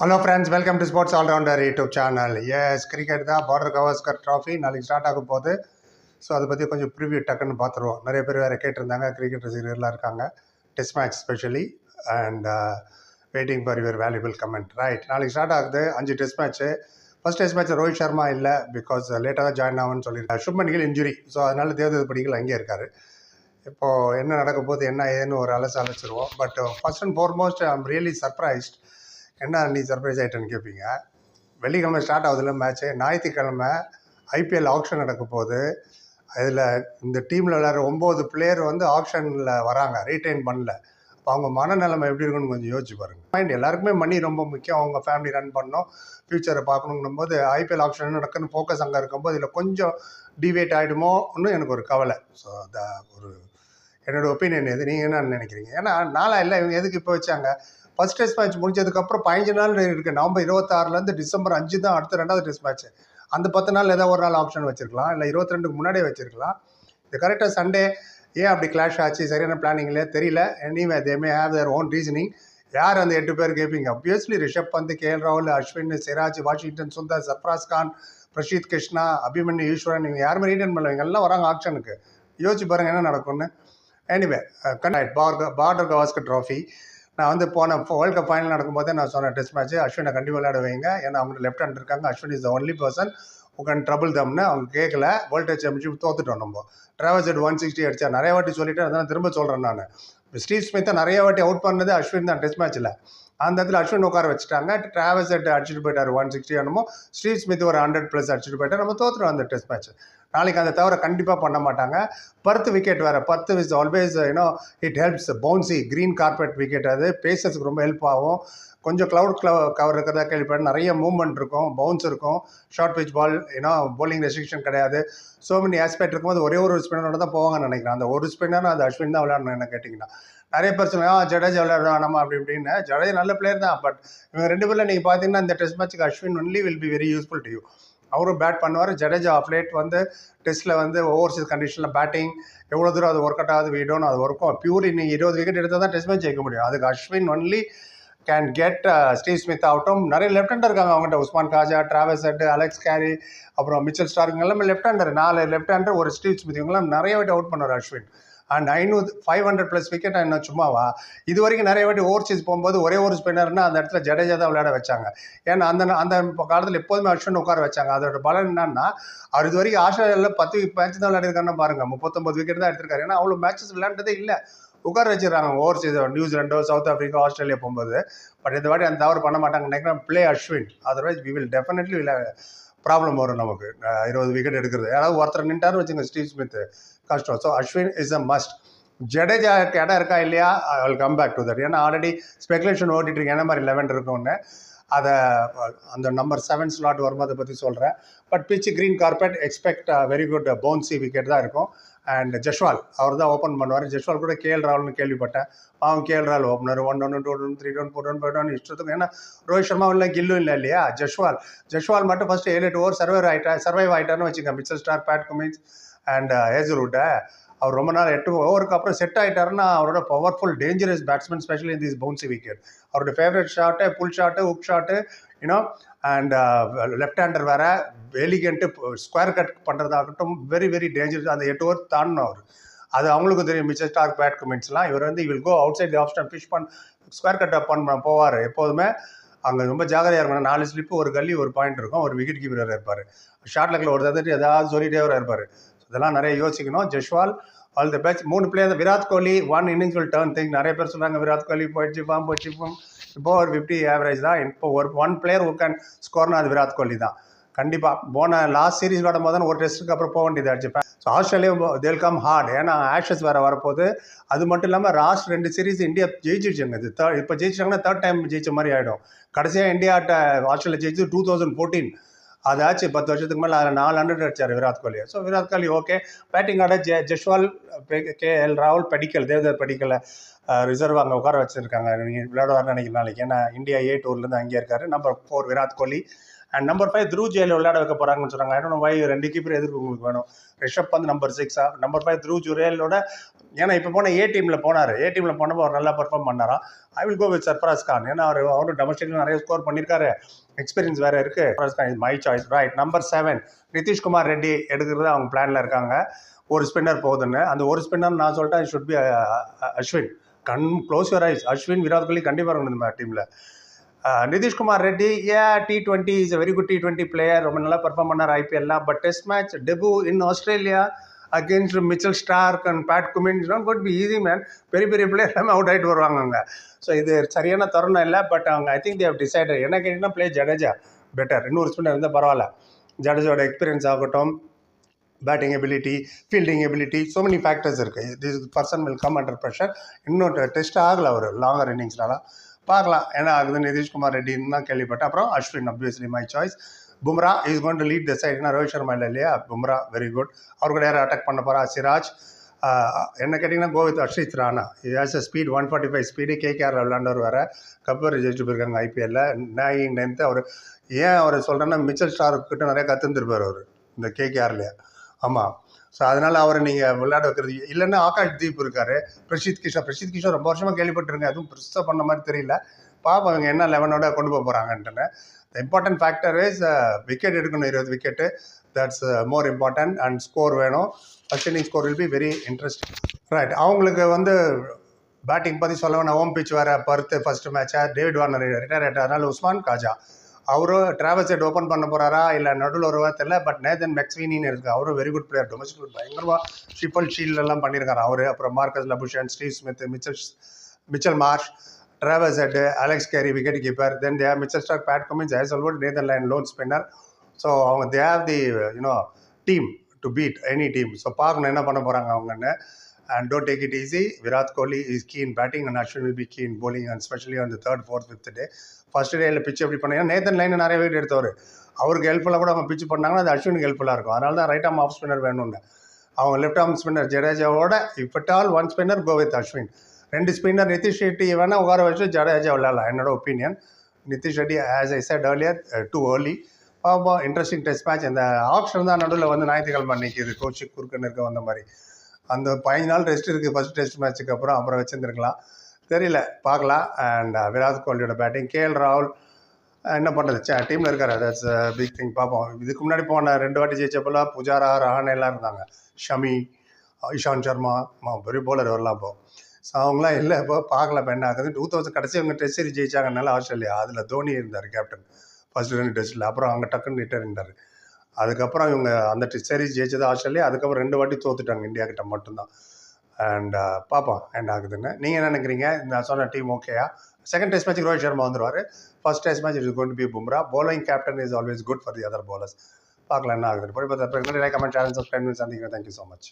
Hello friends welcome to sports allrounder YouTube channel yes cricket தான் Border Gavaskar trophy நாளைக்கு start ஆகும் போது so அதை பற்றி கொஞ்சம் ப்ரிவியூ டக்குன்னு பார்த்துருவோம். நிறைய பேர் வேறு கேட்டிருந்தாங்க கிரிக்கெட் ரசிகர்களாக இருக்காங்க. Test match specially and waiting for your valuable comment right நாளைக்கு ஸ்டார்ட் ஆகுது. அஞ்சு test match first test match Rohit Sharma இல்லை பிகாஸ் லேட்டாக தான் ஜாயின் ஆகும்னு சொல்லியிருக்காரு. சுப்மன் கில் இன்ஜுரி ஸோ அதனால தேவதத் படிகள் அங்கேயே இருக்கார். இப்போது என்ன நடக்கும் போது என்ன ஏதுன்னு ஒரு அலசு அழைச்சிருவோம் but first and foremost I'm really surprised என்ன நீ சர்ப்ரைஸ் ஆகிட்டேன்னு கேட்பீங்க வெள்ளிக்கிழமை ஸ்டார்ட் ஆகுதுல மேட்ச்சு ஞாயிற்றுக்கிழமை ஐபிஎல் ஆக்ஷன் நடக்க போகுது. அதில் இந்த டீமில் விளையாடுற ஒம்பது பிளேயர் வந்து ஆக்ஷனில் வராங்க ரீட்டைன் பண்ணல. அப்போ அவங்க மனநிலைமை எப்படி இருக்குன்னு கொஞ்சம் யோசிச்சு பாருங்கள் மைண்ட் எல்லாருக்குமே மணி ரொம்ப முக்கியம். அவங்க ஃபேமிலி ரன் பண்ணணும் ஃப்யூச்சரை பார்க்கணுங்கும் போது ஐபிஎல் ஆக்ஷன் நடக்குன்னு ஃபோக்கஸ் அங்கே இருக்கும்போது இதில் கொஞ்சம் டிவேட் ஆகிடுமோன்னு எனக்கு ஒரு கவலை. ஸோ அந்த ஒரு என்னோட ஒப்பீனியன் எது நீங்கள் என்ன நினைக்கிறீங்க? ஏன்னா நாளா இல்லை இவங்க எதுக்கு இப்போ வச்சாங்க? ஃபர்ஸ்ட் டெஸ்ட் மேட்ச் முடிஞ்சதுக்கப்புறம் பதினஞ்சு நாள் இருக்குது நவம்பர் இருபத்தாறுலேருந்து டிசம்பர் அஞ்சு தான் அடுத்த ரெண்டாவது டெஸ்ட் மேட்ச் அந்த பத்து நாள் ஏதாவது ஒரு நாள் ஆப்ஷன் வச்சிருக்கலாம். இல்லை இருபத்தி ரெண்டுக்கு முன்னாடியே வச்சிருக்கலாம். இது கரெக்டாக சண்டே ஏன் அப்படி கிளாஷ் ஆச்சு? சரியான பிளானிங்லேயே தெரியல. Anyway they may have their own reasoning யார் அந்த எட்டு பேர் கேட்பீங்க obviously Rishabh Pant K L ராகுல் அஸ்வின் சிராஜ் வாஷிங்டன் சுந்தர் சர்ஃப்ராஸ் கான் பிரஷீத் கிருஷ்ணா அபிமன்யு ஈஸ்வரன் இவங்க யாருமே ரீட்டன் பண்ணுவீங்க எல்லாம் வராங்க ஆப்ஷனுக்கு யோசிச்சு பாருங்கள் என்ன நடக்கும்னு. Anyway contact Border Border Gavaskar trophy நான் வந்து போன வேர்ல்ட் கப் ஃபைனல் நடக்கும்போதே நான் சொன்னேன் டெஸ்ட் மேட்ச் அஸ்வினை கண்டிப்பாக விளையாட வைங்க. ஏன்னா அவங்க லெஃப்ட் ஹேண்ட் இருக்காங்க. Ashwin is the only person உங்கன் trouble தம்னு அவங்க கேட்கல வேர்ல்டு சாம்பியன்ஷிப் தோத்துட்டோம் நம்ம. ட்ராவல்ஸ் எட் ஒன் சிக்ஸ்டி அடிச்சா நிறைய வாட்டி சொல்லிட்டு அதான் திரும்ப சொல்கிறேன் நான். ஸ்டீவ் ஸ்மித்தை நிறைய வாட்டி அவுட் பண்ணது அஸ்வின் தான் டெஸ்ட் மேட்ச்சில் அந்த இடத்துல அஸ்வின் உட்கார வச்சுட்டாங்க. ட்ராவல்ஸ் எட் அடிச்சுட்டு போயிட்டார் ஒன் சிக்ஸ்டி என்னமோ. ஸ்டீவ் ஸ்மித் ஒரு ஹண்ட்ரட் ப்ளஸ் அடிச்சுட்டு போயிட்டார். நம்ம தோத்துட்டோம் அந்த டெஸ்ட் மேட்ச் நாளைக்கு அந்த தவிர கண்டிப்பாக பண்ண மாட்டாங்க. பர்த் விக்கெட் வேறு Perth is always you know it helps bouncy green carpet wicket அது பேசர்ஸுக்கு ரொம்ப ஹெல்ப் ஆகும். கொஞ்சம் க்ளவுட் க்ளவ் கவர் இருக்கிறதா கேள்விப்பட்டேன். நிறைய மூவ்மெண்ட் இருக்கும் பவுன்ஸ் இருக்கும். ஷார்ட் பிச் பால் ஏன்னா போலிங் ரெஸ்ட்ரிக்ஷன் கிடையாது. ஸோ மெனி ஆஸ்பெக்ட் இருக்கும்போது ஒரே ஒரு ஸ்பின்னரோட தான் போவாங்கன்னு நினைக்கிறேன். அந்த ஒரு ஸ்பின்னர் அது அஸ்வின் தான் விளையாடணும் என்ன கேட்டிங்கன்னா. நிறைய பேர் சொல்லுவாங்க "ஆ, ஜடேஜா விளையாட வேணாமா அப்படி இப்படின்னு. ஜடேஜா நல்ல பிளேயர் தான் பட் இவங்க ரெண்டு பேரில் நீங்கள் பார்த்தீங்கன்னா இந்த டெஸ்ட் மேட்ச்சுக்கு Ashwin only will be very useful to you அவரும் பேட் பண்ணுவார். ஜடேஜா ஆஃப் லேட் வந்து டெஸ்ட்டில் வந்து ஓவர்சீஸ் கண்டிஷனில் பேட்டிங் எவ்வளோ தூரம் அது ஒர்க் அவுட் ஆகுது வீடோன்னு அது ஒர்க்கும் பியூர் இன்னைக்கு இருபது விக்கெட் எடுத்தால் தான் டெஸ்ட் மேட்ச் ஜெயிக்க முடியும். அதுக்கு Ashwin only can get Steve Smith ஆகட்டும் நிறைய லெஃப்ட் ஹேண்டர் இருக்காங்க அவங்ககிட்ட. Usman Khawaja Travis Head Alex Carey அப்புறம் மிச்சல் ஸ்டார் எல்லாமே லெஃப்ட் ஹேண்டர் நாலு லெஃப்ட் ஹேண்டர் ஒரு ஸ்டீவ் ஸ்மித் இவங்கெல்லாம் நிறைய வாட்டி அவுட் பண்ணுவார் அஸ்வின். அண்ட் ஐநூறு ஃபைவ் ஹண்ட்ரட் ப்ளஸ் விக்கெட் என்ன சும்மாவா? இது வரைக்கும் நிறைய வாட்டி ஓவர்சீஸ் போகும்போது ஒரே ஒரு ஸ்பின்னர்னா அந்த இடத்துல ஜடேஜா தான் விளையாட வச்சாங்க. ஏன்னா அந்த அந்த காலத்தில் எப்போதுமே அஸ்வின் உட்கார வச்சாங்க. அதோட பலன் என்னன்னா அவர் இது வரைக்கும் ஆஸ்திரேலியாவில் பத்து மேட்ச் தான் விளையாடிருக்காருன்னு பாருங்க. முப்பத்தொம்பது விக்கெட் தான் எடுத்திருக்காரு. ஏன்னா அவ்வளோ மேட்சஸ் விளையாண்டதே இல்லை. உட்கார வச்சிடறாங்க ஓவர்சீஸ் நியூசிலாண்டோ சவுத் ஆஃப்ரிக்கா ஆஸ்திரேலியா போகும்போது. பட் இந்த வாட்டி அந்த தவறு பண்ண மாட்டாங்க. நினைக்கிறேன் play Ashwin. Otherwise we will definitely problem வரும் நமக்கு. இருபது விக்கெட் எடுக்கிறது. யாராவது ஒருத்தர் நின்ட்டாரு வச்சுங்க ஸ்டீவ் ஸ்மித் கஷ்டம். So Ashwin is a must ஜடேஜாக்கு இடம் இருக்கா இல்லையா? I will come back to that ஏன்னா ஆல்ரெடி ஸ்பெகுலேஷன் ஓட்டிட்டு இருக்கேன். என்ன மாதிரி லெவன் இருக்கும்னு. அதை அந்த நம்பர் செவன் ஸ்லாட் வரும்போது அதை பற்றி சொல்கிறேன் but pitch green carpet expect very good bouncy wicket தான் இருக்கும். அண்ட் ஜஸ்வால் அவர் தான் ஓப்பன் பண்ணுவார். ஜஸ்வால் கூட கேஎல் ராவல்னு கேள்விப்பட்டேன். அவன் K L Rahul opener one one two one three one four one five one இஷ்டத்துக்கு. ஏன்னா ரோஹித் சர்மா இல்லை கில்லும் இல்லை இல்லையா? ஜஸ்வால் ஜஸ்வால் மட்டும் ஃபஸ்ட்டு ஏழு எட்டு ஓவர் சர்வைவ் ஆகிட்டா சர்வைவ் ஆகிட்டான்னு வச்சுங்க Mitchell Starc Pat Cummins and ஹேசல்வுட்டை அவர் ரொம்ப நாள் எட்டு ஓவருக்கு அப்புறம் செட் ஆகிட்டாருன்னா அவரோட powerful dangerous batsman specially in this bouncy wicket அவரோட favourite shot pull shot hook shot you know and left hander வேற எலிகண்ட்டு ஸ்கொயர் கட் பண்ணுறதாகட்டும் வெரி வெரி டேஞ்சரஸ் அந்த எட்டு ஓவர் தாண்டணும் அவர். அது அவங்களுக்கும் தெரியும் மிச்சர் ஸ்டார்க் பேட் கமெண்ட்ஸ்லாம் இவர் வந்து he'll go outside off stump fish பண் ஸ்கொயர் கட் பண்ண போவார். எப்போதுமே அங்கே ரொம்ப ஜாகிரதையாக இருக்கணும் நாலு ஸ்லிப்பு ஒரு கல்லி ஒரு பாயிண்ட் இருக்கும். ஒரு விக்கெட் கீப்பராக இருப்பார். ஷார்ட் லெக்கில் ஒரு தடவை ஏதாவது சொல்லிட்டே வர இருப்பார் இதெல்லாம் நிறைய யோசிக்கணும். ஜெஷ்வால் ஆல் தி பெஸ்ட் மூணு player Virat Kohli one innings will turn think நிறைய பேர் சொல்கிறாங்க விராட் கோலி போயிடுச்சு ஃபார்ம் போயிடுச்சு ஃபார்ம் இப்போ ஒரு ஃபிஃப்டி ஆவரேஜ் தான். இப்போ ஒரு ஒன் பிளேயர் ஹூ கேன் ஸ்கோர்னா அது விராட் கோலி தான். கண்டிப்பாக போன லாஸ்ட் சீரிஸ் விளாடும் போது ஒரு டெஸ்ட்டுக்கு அப்புறம் போக வேண்டியதாச்சு so Australia they'll come hard ஏன்னா ஆஷஸ் வேறு வரப்போகுது. அது மட்டும் இல்லாமல் லாஸ்ட் ரெண்டு சீரிஸ் இந்தியா ஜெயிச்சிருச்சுங்க. இது தேர்ட் இப்போ ஜெயிச்சிட்டாங்கன்னா தேர்ட் டைம் ஜெயிச்ச மாதிரி ஆகிடும் கடைசியாக இந்தியாட்ட ஆஸ்திரேலியா ஜெயிச்சு டூ தௌசண்ட் ஃபோர்டீன் அதாச்சு பத்து வருஷத்துக்கு மேலே அதில் நாலு ஹண்ட்ரட் அடிச்சார் Virat Kohli. So Virat Kohli okay batting ஆட ஜெ ஜெஷ்வால் கே எல் ராகுல் படிக்கல் தேவதர் படிக்கலை. ரிசர்வ் அங்கே உட்கார வச்சுருக்காங்க. நீங்கள் விளையாடுவார்னு நினைக்கிற நாளைக்கு? ஏன்னா இந்தியா ஏ டூர்லேருந்து அங்கேயே இருக்காரு. Number four Virat Kohli. And number five Dhruv Jurel விளையாட வைக்க போகிறாங்கன்னு சொல்கிறாங்க ஐ வை ரெண்டு கீப்பர் எதிர்ப்பு உங்களுக்கு வேணும். ரிஷப் பந்த் நம்பர் சிக்ஸா நம்பர் ஃபைவ் த்ரூ ஜுரேலோட ஏன்னா இப்போ போன ஏ டீமில் போனார். ஏ டீமில் போனப்போ அவர் நல்லா பர்ஃபார்ம் பண்ணாரா? I will go with Sarfaraz Khan ஏன்னா அவர் அவரும் டொமஸ்டிக்ல நிறைய ஸ்கோர் பண்ணியிருக்காரு எக்ஸ்பீரியன்ஸ் வேறு இருக்குது my choice right number seven Nitish Kumar Reddy எடுக்கிறது அவங்க பிளானில் இருக்காங்க. ஒரு ஸ்பின்னர் போகுதுன்னு அந்த ஒரு ஸ்பின்னர் நான் சொல்லிட்டேன் ஷுட் பி அஸ்வின் கண் close your eyes Ashwin Virat Kohli கண்டிப்பாக இருக்கணும் இந்த டீமில் Nitish Kumar Reddy a T twenty is very good T twenty player ரொம்ப நல்லா பர்ஃபார்ம் பண்ணார் ஐபிஎல்லாம் but test match debut in Australia against Mitchell Starc and Pat Cummins not good be easy man பெரிய பெரிய player எல்லாமே out ஆகிட்டு வருவாங்க அங்கே. So இது சரியான தருணம் இல்லை பட் அவங்க ஐ திங்க் தேவ் டிசைடட் என்ன கேட்டிங்கன்னா பிளே ஜடேஜா பெட்டர் இன்னொரு ஸ்பின்னர் இருந்தால் பரவாயில்ல. ஜடேஜாவோட எக்ஸ்பீரியன்ஸ் ஆகட்டும் batting ability fielding ability so many factors இருக்குது this person will come under pressure இன்னும் டெஸ்ட் ஆகலை அவர் லாங்கர் இன்னிங்ஸ்னால பார்க்கலாம் ஏன்னா அது நிதிஷ்குமார் ரெட்டின்னு தான் கேள்விப்பட்டேன். அப்புறம் Ashwin obviously my choice Bumrah is gone to lead the side ஏன்னா ரோஹித் சர்மா இல்லை இல்லையா? பும்ரா வெரி குட் அவர் கூட யாரும் அட்டாக் பண்ண போகிறா சிராஜ் என்ன கேட்டிங்கன்னா go with Harshit Rana has a speed one forty five speed KKR விளாண்டவர் வேறு. கப்பர் ஜெயிச்சுட்டு போயிருக்காங்க ஐபிஎல்ல நைன் நைன்த்து அவர். ஏன் அவர் சொல்கிறேன்னா மிச்சல் ஸ்டார்கிட்ட நிறைய கற்றுந்துருப்பார் அவர் இந்த கேகேஆர்லேயே ஆமாம் ஸோ அதனால் அவரை நீங்கள் விளையாட வைக்கிறது. இல்லைன்னா ஆகாஷ் தீப் இருக்கார். பிரசித் கிஷோர். பிரசித் கிஷோர் ரொம்ப வருஷமாக கேள்விப்பட்டிருங்க அதுவும் பெருசாக பண்ண மாதிரி தெரியல. பாப்பா அவங்க என்ன லெவனோட கொண்டு போக போகிறாங்கன்ட்டுன்னு the important factor is wicket எடுக்கணும் இருபது wicket that's more important and score வேணும். First inning score will be very interesting right அவங்களுக்கு வந்து பேட்டிங் பற்றி சொல்ல ஓம் ஹோம் பிச் வேறு பர்த்து ஃபஸ்ட்டு மேட்சாக டேவிட் வார்னர் ரிட்டையர் ஆகிட்டதுனால உஸ்மான் காஜா. அவரும் ட்ராவல் செட் ஓப்பன் பண்ண போகிறாரா இல்லை நடுவில் வருவா தெரியல பட் நேதன் மெக்ஸ்வீனின்னு இருக்குது அவரும் வெரி குட் பிளேயர் டொமஸ்டிக் பயங்கரமாக ஷிப்பல் ஷீல்டெல்லாம் பண்ணியிருக்காரு அவர் அப்புறம் Marcus Labuschagne Steve Smith Mitchell Mitchell Marsh Travis Head Alex Carey wicket keeper then they Mitchell Starc Pat Cummins Hazlewood Nathan Lyon Lyon spinner so அவங்க they the you know team to beat any team so பார்க்கணும் என்ன பண்ண போகிறாங்க அவங்கன்னு. And don't take it easy Virat Kohli is keen batting and Ashwin will be keen bowling and specially அந்த third fourth fifth day first டேயில் பிச்சு எப்படி பண்ணீங்க Nathan line நிறைய வீடு எடுத்தவர். அவருக்கு ஹெல்ப்ஃபுல்லாக கூட அவங்க பிச்சு பண்ணாங்கன்னா அது அஸ்வினுக்கு ஹெல்ப்ஃபுல்லாக இருக்கும். அதனால தான் ரைட் ஆம் ஆஃப் ஸ்பின்னர் வேணும்னு. அவங்க லெஃப்ட் ஆர்ம் ஸ்பின்னர் ஜடேஜாவோட இப்பட்டால் one spinner go with Ashwin ரெண்டு ஸ்பின்னர் நிதிஷ் ரெட்டி வேணால் உட்கார வச்சு ஜடேஜா விளையாடலாம். என்னோட opinion Nitish Reddy as I said earlier too early பார்ப்போம் இன்ட்ரெஸ்டிங் டெஸ்ட் மேட்ச் அந்த ஆப்ஷன் தான் நடுவில் வந்து ஞாயிற்றுக்கிழமை நிற்கிது கோச்சு குறுக்குன்னு இருக்க வந்த மாதிரி. அந்த பதினஞ்சு நாள் ரெஸ்ட் இருக்குது ஃபர்ஸ்ட் டெஸ்ட் மேட்ச்சுக்கு அப்புறம் அப்புறம் வச்சுருந்துருக்கலாம். தெரியல. பார்க்கலாம். அண்ட் uh, விராட் கோலியோட பேட்டிங் கேஎல் ராகுல் uh, என்ன பண்ணுறது சே டீமில் இருக்கார். தட்ஸ் பிக் திங் பார்ப்போம் இதுக்கு முன்னாடி போன ரெண்டு வாட்டி ஜெயிச்சப்பெல்லாம் புஜாரா ரஹானே எல்லாம் இருந்தாங்க. ஷமி இஷாந்த் சர்மா பெரிய போலர் வரலாம் இப்போது ஸோ அவங்களாம் இல்லை இப்போ பார்க்கலாம் இப்போ என்ன ஆகுது? டூ தௌசண்ட் கடைசி அவங்க டெஸ்ட் சீரிஸ் ஜெயிச்சாங்கனால ஆஸ்திரேலியா. அதில் தோனி இருந்தார் கேப்டன் ஃபர்ஸ்ட் ரெண்டு டெஸ்ட்டில் அப்புறம் அங்கே டக்குன்னு ரிட்டர் இருந்தார். அதுக்கப்புறம் இவங்க அந்த சீரிஸ் ஜெயிச்சது ஆஸ்திரேலியா. அதுக்கப்புறம் ரெண்டு வாட்டி தோத்துட்டாங்க இந்தியா கிட்ட மட்டும்தான். அண்ட் uh, பார்ப்போம் என்ன ஆகுதுன்னு. நீங்கள் என்ன நினைக்கிறீங்க? இந்த சொன்ன டீம் ஓகேயா second test match Rohit Sharma வந்துருவார். First test match is gone be Bumrah bowling captain is always good for the other bowlers. பார்க்கலாம் என்ன ஆகுது போய் பார்த்து கமெண்ட் சேனல் சப்ஸ்கிரைப் சந்திக்கிறேன். Thank you so much